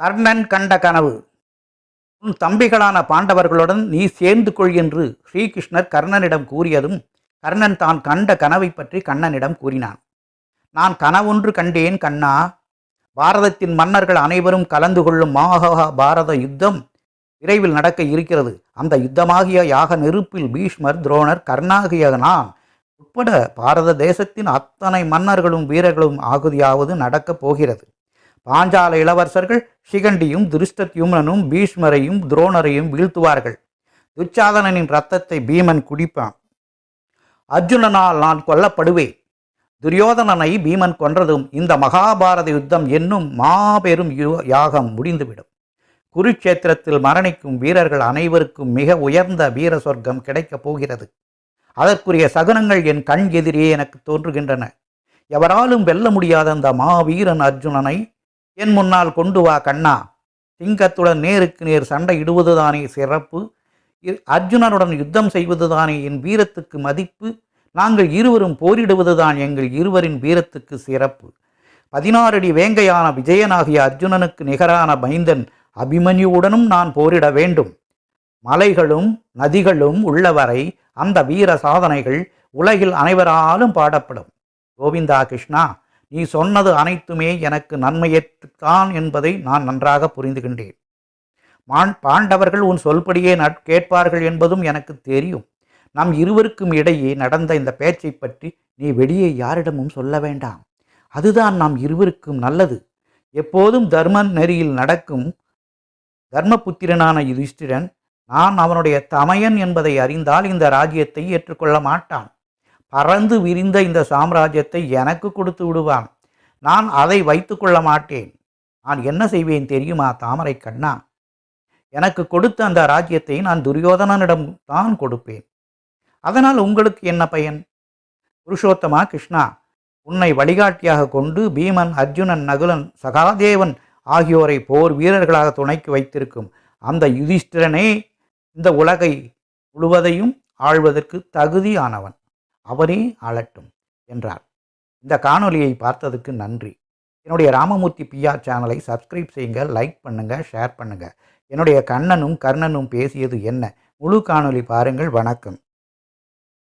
கர்ணன் கண்ட கனவு. உன் தம்பிகளான பாண்டவர்களுடன் நீ சேர்ந்து கொள் என்று ஸ்ரீகிருஷ்ணர் கர்ணனிடம் கூறியதும் கர்ணன் தான் கண்ட கனவை பற்றி கண்ணனிடம் கூறினான். நான் கனவொன்று கண்டேன் கண்ணா. பாரதத்தின் மன்னர்கள் அனைவரும் கலந்து கொள்ளும் மாகா பாரத யுத்தம் விரைவில் நடக்க இருக்கிறது. அந்த யுத்தமாகிய யாக நெருப்பில் பீஷ்மர் துரோணர் கர்ணாகிய நான் உட்பட பாரத தேசத்தின் அத்தனை மன்னர்களும் வீரர்களும் ஆகுதியாவது நடக்கப் போகிறது. பாஞ்சால இளவரசர்கள் சிகண்டியும் திருஷ்டத்யும்னனும் பீஷ்மரையும் துரோணரையும் வீழ்த்துவார்கள். துச்சாதனனின் ரத்தத்தை பீமன் குடிப்பான். அர்ஜுனனால் நான் கொல்லப்படுவேன். துரியோதனனை பீமன் கொன்றதும் இந்த மகாபாரத யுத்தம் என்னும் மாபெரும் யு- யாகம் முடிந்துவிடும். குருட்சேத்திரத்தில் மரணிக்கும் வீரர்கள் அனைவருக்கும் மிக உயர்ந்த வீர சொர்க்கம் கிடைக்கப் போகிறது. அதற்குரிய சகுனங்கள் என் கண் எதிரே எனக்கு தோன்றுகின்றன. எவராலும் வெல்ல முடியாத அந்த மாவீரன் அர்ஜுனனை என் முன்னால் கொண்டு வா கண்ணா. சிங்கத்துடன் நேருக்கு நேர் சண்டை இடுவதுதானே சிறப்பு. அர்ஜுனனுடன் யுத்தம் செய்வதுதானே என் வீரத்துக்கு மதிப்பு. நாங்கள் இருவரும் போரிடுவதுதான் எங்கள் இருவரின் வீரத்துக்கு சிறப்பு. பதினாறடி வேங்கையான விஜயனாகிய அர்ஜுனனுக்கு நிகரான மைந்தன் அபிமன்யுவுடனும் நான் போரிட வேண்டும். மலைகளும் நதிகளும் உள்ளவரை அந்த வீர சாதனைகள் உலகில் அனைவராலும் பாடப்படும். கோவிந்தா கிருஷ்ணா நீ சொன்னது அனைத்துமே எனக்கு நன்மையேற்றுத்தான் என்பதை நான் நன்றாக புரிந்துகின்றேன். மான் பாண்டவர்கள் உன் சொல்படியே நட் கேட்பார்கள் என்பதும் எனக்கு தெரியும். நம் இருவருக்கும் இடையே நடந்த இந்த பேச்சை பற்றி நீ வெளியே யாரிடமும் சொல்ல வேண்டாம். அதுதான் நாம் இருவருக்கும் நல்லது. எப்போதும் தர்ம நெறியில் நடக்கும் தர்மபுத்திரனான யுதிஷ்டிரன் நான் அவனுடைய தமையன் என்பதை அறிந்தால் இந்த ராஜ்யத்தை ஏற்றுக்கொள்ள மாட்டான். பறந்து விரிந்த இந்த சாம்ராஜ்யத்தை எனக்கு கொடுத்து விடுவான். நான் அதை வைத்துக்கொள்ள மாட்டேன். நான் என்ன செய்வேன் தெரியுமா தாமரை கண்ணா? எனக்கு கொடுத்த அந்த ராஜ்யத்தை நான் துரியோதனனிடம் தான் கொடுப்பேன். அதனால் உங்களுக்கு என்ன பயன்? புருஷோத்தமா கிருஷ்ணா உன்னை வழிகாட்டியாக கொண்டு பீமன் அர்ஜுனன் நகுலன் சகாதேவன் ஆகியோரை போர் வீரர்களாக துணைக்கு வைத்திருக்கும் அந்த யுதிஷ்டிரனே இந்த உலகை முழுவதையும் ஆள்வதற்கு தகுதியானவன். அவரே ஆளட்டும் என்றார். இந்த காணொலியை பார்த்ததுக்கு நன்றி. என்னுடைய ராமமூர்த்தி பிஆர் சேனலை சப்ஸ்கிரைப் செய்யுங்க லைக் பண்ணுங்க ஷேர் பண்ணுங்க. என்னுடைய கண்ணனும் கர்ணனும் பேசியது என்ன? முழு காணொளி பாருங்கள். வணக்கம்.